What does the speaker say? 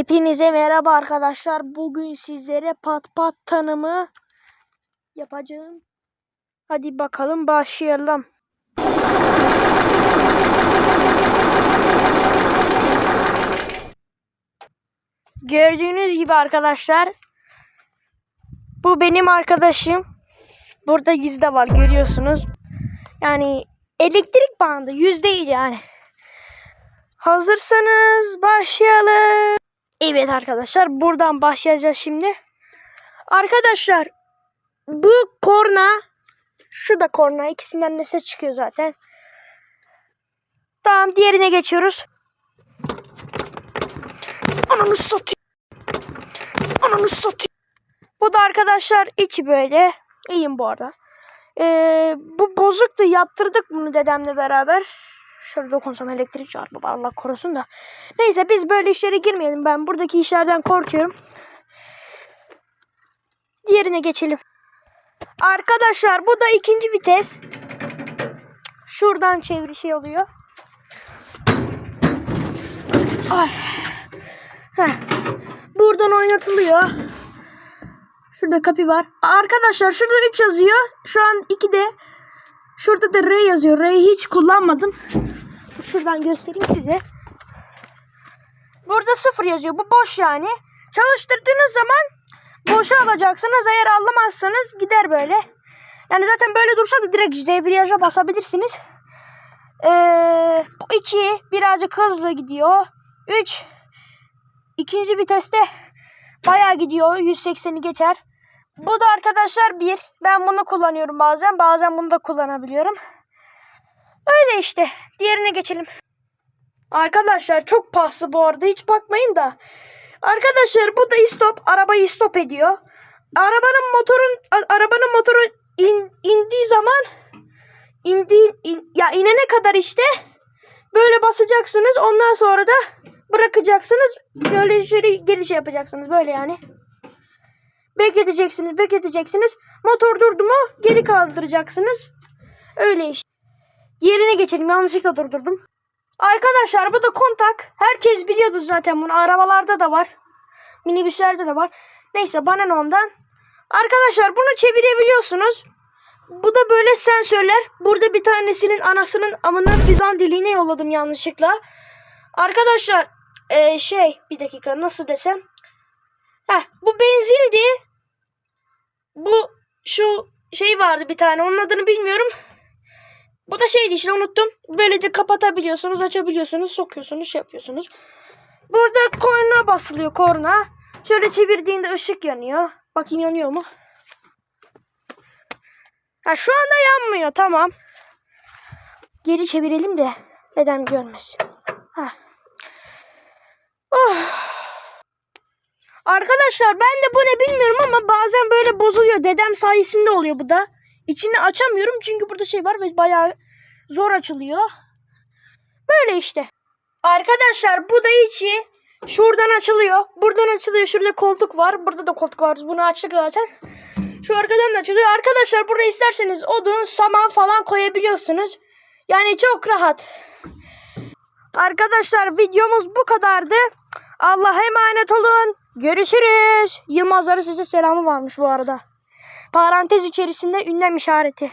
Hepinize merhaba arkadaşlar. Bugün sizlere pat pat tanımı yapacağım. Hadi bakalım başlayalım. Gördüğünüz gibi arkadaşlar bu benim arkadaşım. Burada yüzde var görüyorsunuz. Yani elektrik bandı yüz değil yani. Hazırsanız başlayalım. Evet arkadaşlar buradan başlayacağız şimdi. Arkadaşlar bu korna şu da korna ikisinden de çıkıyor zaten. Tamam diğerine geçiyoruz. Ananı satayım. Ananı satayım. Bu da arkadaşlar içi böyle. İyiyim bu arada. Ee, bu bozuktu yaptırdık bunu dedemle beraber. Şöyle dokunsam elektrik çarpı Allah korusun da. Neyse biz böyle işlere girmeyelim. Ben buradaki işlerden korkuyorum. Diğerine geçelim. Arkadaşlar bu da ikinci vites. Şuradan çeviri şey oluyor. Ay. Buradan oynatılıyor. Şurada kapı var. Arkadaşlar şurada 3 yazıyor. Şu an 2'de. Şurada da R yazıyor. R'yi hiç kullanmadım. Şuradan göstereyim size. Burada sıfır yazıyor. Bu boş yani. Çalıştırdığınız zaman boşa alacaksınız. Eğer alamazsanız gider böyle. Yani zaten böyle dursa da direkt debriyaja basabilirsiniz. Ee, iki birazcık hızlı gidiyor. Üç ikinci viteste bayağı gidiyor. 180'i geçer. Bu da arkadaşlar bir. Ben bunu kullanıyorum bazen. Bazen bunu da kullanabiliyorum. Öyle işte. Diğerine geçelim. Arkadaşlar çok paslı bu arada. Hiç bakmayın da. Arkadaşlar bu da istop. Arabayı stop ediyor. Arabanın motorun arabanın motoru in, indiği zaman indi in- ya inene kadar işte böyle basacaksınız. Ondan sonra da bırakacaksınız. Böyle şöyle geri şey yapacaksınız. Böyle yani. Bekleteceksiniz, bekleteceksiniz. Motor durdu mu geri kaldıracaksınız. Öyle işte. Diğerine geçelim. Yanlışlıkla durdurdum. Arkadaşlar bu da kontak. Herkes biliyordu zaten bunu. Arabalarda da var. Minibüslerde de var. Neyse bana ne ondan. Arkadaşlar bunu çevirebiliyorsunuz. Bu da böyle sensörler. Burada bir tanesinin anasının amına fizan deliğine yolladım yanlışlıkla. Arkadaşlar eee, şey bir dakika nasıl desem. Heh, bu benzindi. Bu şu şey vardı bir tane onun adını bilmiyorum. Bu da şeydi işte unuttum. Böyle de kapatabiliyorsunuz, açabiliyorsunuz, sokuyorsunuz, şey yapıyorsunuz. Burada korna basılıyor korna. Şöyle çevirdiğinde ışık yanıyor. Bakayım yanıyor mu? Ha şu anda yanmıyor tamam. Geri çevirelim de dedem görmesin. Ha. Oh. Arkadaşlar ben de bu ne bilmiyorum ama bazen böyle bozuluyor. Dedem sayesinde oluyor bu da. İçini açamıyorum çünkü burada şey var ve bayağı zor açılıyor. Böyle işte. Arkadaşlar bu da içi şuradan açılıyor. Buradan açılıyor. Şurada koltuk var. Burada da koltuk var. Bunu açtık zaten. Şu arkadan da açılıyor. Arkadaşlar buraya isterseniz odun, saman falan koyabiliyorsunuz. Yani çok rahat. Arkadaşlar videomuz bu kadardı. Allah'a emanet olun. Görüşürüz. Yılmazların size selamı varmış bu arada. Parantez içerisinde ünlem işareti.